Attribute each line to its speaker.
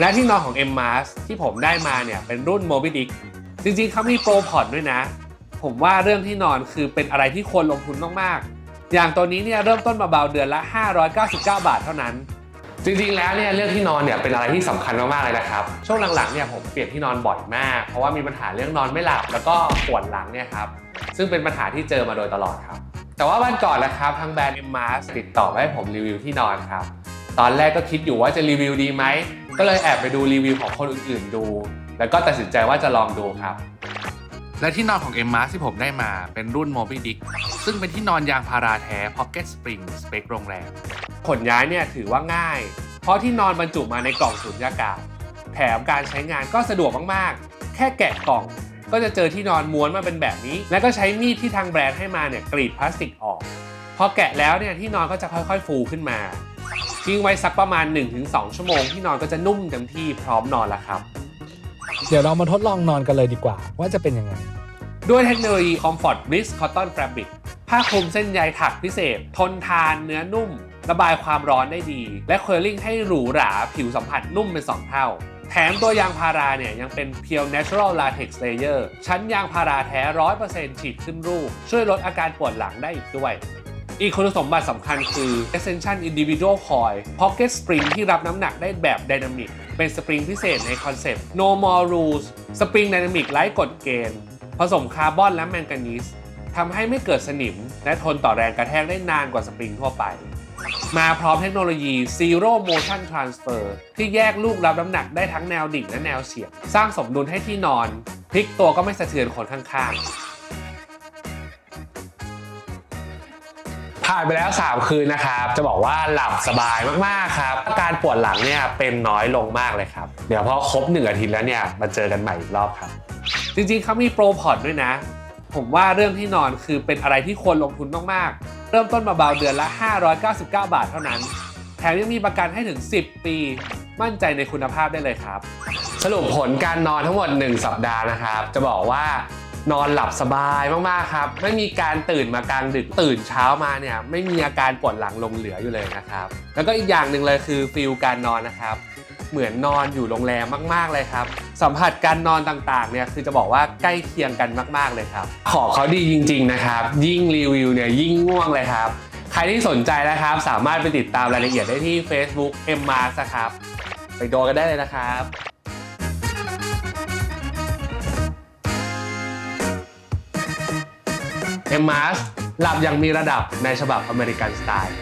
Speaker 1: และที่นอนของ M m a s ที่ผมได้มาเนี่ยเป็นรุ่น Moby Dick จริงๆเขามีโปรพอร์ตด้วยนะ ผมว่าเรื่องที่นอนคือเป็นอะไรที่ควรลงทุนมากๆ อย่างตัวนี้เนี่ยเริ่มต้นมาเบาเดือนละ 599 บาทเท่านั้น จริงๆแล้วเนี่ยเรื่องที่นอนเนี่ยเป็นอะไรที่สำคัญมากๆเลยนะครับ ช่วงหลังๆเนี่ยผมเปลี่ยนที่นอนบ่อยมาก เพราะว่ามีปัญหาเรื่องนอนไม่หลับแล้วก็ปวดหลังเนี่ยครับซึ่งเป็นปัญหาที่เจอมาโดยตลอดครับ แต่ว่าวันก่อนนะครับทางแบรนด์ m m a s ติดต่อให้ผมรีวิวที่นอนครับตอนแรกก็คิดอยู่ว่าจะรีวิวดีไหม ก็เลยแอบไปดูรีวิวของคนอื่นๆดู แล้วก็ตัดสินใจว่าจะลองดูครับ และที่นอนของ m m a s ที่ผมได้มาเป็นรุ่น Moby Dick ซึ่งเป็นที่นอนยางพาราแท้ Pocket Spring สเปคโรงแรมขนย้ายเนี่ยถือว่าง่าย เพราะที่นอนบรรจุมาในกล่องสุญญากาศ แถมการใช้งานก็สะดวกมากๆ แค่แกะกล่อง ก็จะเจอที่นอนม้วนมาเป็นแบบนี้ แล้วก็ใช้มีดที่ทางแบรนด์ให้มาเนี่ยกรีดพลาสติกออก พอแกะแล้วเนี่ยที่นอนก็จะค่อยๆ ฟูขึ้นมา ทิ้งไว้สักประมาณ 1-2 ชั่วโมงที่นอนก็จะนุ่มเต็มที่พร้อมนอนแล้วครับ
Speaker 2: เดี๋ยวเรามาทดลองนอนกันเลยดีกว่า ว่าจะเป็นยังไง
Speaker 1: ด้วยเทคโนโลยี Comfort Bliss Cotton Fabric ผ้าคลุมเส้นใยถักพิเศษ ทนทานเนื้อนุ่ม ระบายความร้อนได้ดี และเคอร์ลิงให้หรูหราผิวสัมผัสนุ่มเป็น 2 เท่า แถมตัวยางพาราเนี่ยยังเป็น Pure Natural Latex Layer ชั้นยางพาราแท้ 100%ฉีดขึ้นรูป ช่วยลดอาการปวดหลังได้อีกด้วย อีกคุณสมบัติสำคัญคือ Ascension Individual Coil Pocket Spring ที่รับน้ำหนักได้แบบไดนามิกเป็นสปริงพิเศษในคอนเซปต์ No More Rules สปริงไดนามิกไร้กฎเกณฑ์ ผสมคาร์บอนและแมงกานีสทำให้ไม่เกิดสนิม และทนต่อแรงกระแทกได้นานกว่าสปริงทั่วไป มาพร้อมเทคโนโลยี Zero Motion Transfer ที่แยกลูกรับน้ำหนักได้ทั้งแนวดิ่งและแนวเฉียง สร้างสมดุลให้ที่นอน พลิกตัวก็ไม่สะเทือนคนข้างๆ ผ่านไปแล้ว 3 คืนนะครับ จะบอกว่าหลับสบายมากๆครับอาการปวดหลังเนี่ยเป็นน้อยลงมากเลยครับ เดี๋ยวพอครบ 1 อาทิตย์แล้วเนี่ยมาเจอกันใหม่อีกรอบครับ จริงๆเขามีโปรพอร์ตด้วยนะ ผมว่าเรื่องที่นอนคือเป็นอะไรที่ควรลงทุนมากๆ เริ่มต้นมาเบาเดือนละ 599 บาทเท่านั้น แถมยังมีประกันให้ถึง 10 ปี มั่นใจในคุณภาพได้เลยครับ สรุปผลการนอนทั้งหมด 1 สัปดาห์นะครับ จะบอกว่า นอนหลับสบายมากๆครับ ไม่มีการตื่นมากลางดึกตื่นเช้ามาเนี่ยไม่มีอาการปวดหลังลงเหลืออยู่เลยนะครับ แล้วก็อีกอย่างหนึ่งเลยคือฟิลการนอนนะครับเหมือนนอนอยู่โรงแรมมาก ๆ เลยครับ สัมผัสการนอนต่างๆเนี่ยคือจะบอกว่าใกล้เคียงกันมาก ๆ เลยครับ ของเขาดีจริง ๆ นะครับ ยิ่งรีวิวเนี่ยยิ่งง่วงเลยครับ ใครที่สนใจนะครับ สามารถไปติดตามรายละเอียดได้ที่ Facebook M m a r นะครับ ไปดูกันได้เลยนะครับ เอมาร์สหลับอย่างมีระดับในฉบับอเมริกันสไตล์